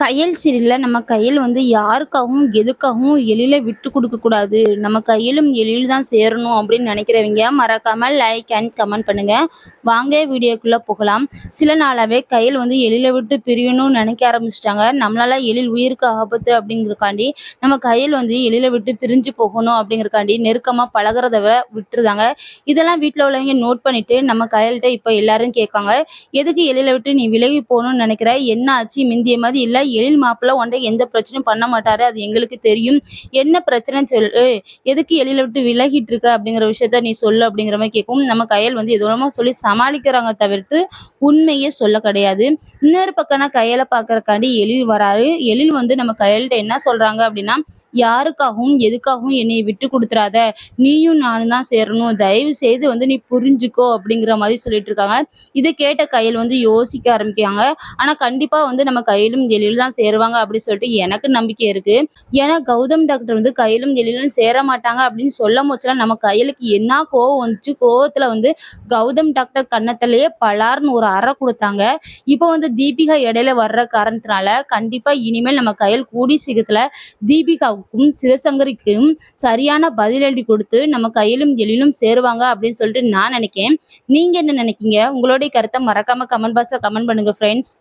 கையல் சீரியலில் நம்ம கையில் வந்து யாருக்காகவும் எதுக்காகவும் எளிதில் விட்டு கொடுக்கக்கூடாது நம்ம கையிலும் எளிதில் தான் சேரணும் அப்படின்னு நினைக்கிறவங்க மறக்காமல் லைக் அண்ட் கமெண்ட் பண்ணுங்கள் வாங்க வீடியோக்குள்ளே போகலாம். சில நாளாகவே கையில் வந்து எழில விட்டு பிரியணும்னு நினைக்க ஆரம்பிச்சிட்டாங்க. நம்மளால எழில் உயிருக்கு ஆபத்து அப்படிங்கிறக்காண்டி நம்ம கையில் வந்து எழிலை விட்டு பிரிஞ்சு போகணும் அப்படிங்கிறக்காண்டி நெருக்கமாக பழகுறத விட்டுருதாங்க. இதெல்லாம் வீட்டில் உள்ளவங்க நோட் பண்ணிட்டு நம்ம கையல்கிட்ட இப்போ எல்லாரும் கேட்காங்க எதுக்கு எழிலை விட்டு நீ விலகி போகணும்னு நினைக்கிற? என்ன ஆச்சு? மிந்திய மாதிரி இல்லை எழில் மாப்பிள்ள உன்ட்ட எந்த பிரச்சனையும் பண்ண மாட்டாரு அது எங்களுக்கு தெரியும். என்ன பிரச்சனைன்னு சொல்லு எதுக்கு எழில விட்டு விலகிட்டு இருக்க அப்படிங்கிற விஷயத்த நீ சொல்லு அப்படிங்கிற மாதிரி கேட்கும் நம்ம கையல் வந்து எதுவுமா சொல்லி சமாளிக்கிறாங்க தவிர்த்து உண்மையே சொல்ல கிடையாது. இன்னொரு பக்கம்னா கையில பாக்குறக்காண்டி எழில் வராரு. எழில் வந்து நம்ம கையல்கிட்ட என்ன சொல்றாங்க அப்படின்னா யாருக்காகவும் எதுக்காகவும் என்னை விட்டு கொடுத்துறாத. நீயும் நானும் தான் சேரணும். தயவு செய்து வந்து நீ புரிஞ்சுக்கோ அப்படிங்கிற மாதிரி சொல்லிட்டு இருக்காங்க. இதை கேட்ட கையில் வந்து யோசிக்க ஆரம்பிக்கிறாங்க. ஆனா கண்டிப்பா வந்து நம்ம கையிலும் எழிலும் தான் சேருவாங்க அப்படின்னு சொல்லிட்டு எனக்கு நம்பிக்கை இருக்கு. ஏன்னா கௌதம் டாக்டர் வந்து கையிலும் எழிலும் சேர மாட்டாங்க அப்படின்னு சொல்ல போச்சுல நம்ம கையிலுக்கு என்ன கோவம் வந்துச்சு? கோவத்துல வந்து கௌதம் டாக்டர் கன்னத்திலேயே பலார்னு ஒரு அறை கொடுத்தாங்க. இப்போ வந்து தீபிகா இடையில வர்ற காரணத்தினால கண்டிப்பா இனிமேல் நம்ம கையில் கூடி சீக்கிரத்துல தீபிகாவுக்கும் சிவசங்கரிக்கும் சரியான பதிலடி கொடுத்து நம்ம கையிலும் எழிலும் சேருவாங்க அப்படின்னு சொல்லிட்டு நான் நினைக்கிறேன் நீங்க என்ன நினைக்கீங்க? உங்களுடைய கருத்தை மறக்காம கமெண்ட் பாக்ஸ்ல கமெண்ட் பண்ணுங்க ஃப்ரெண்ட்ஸ்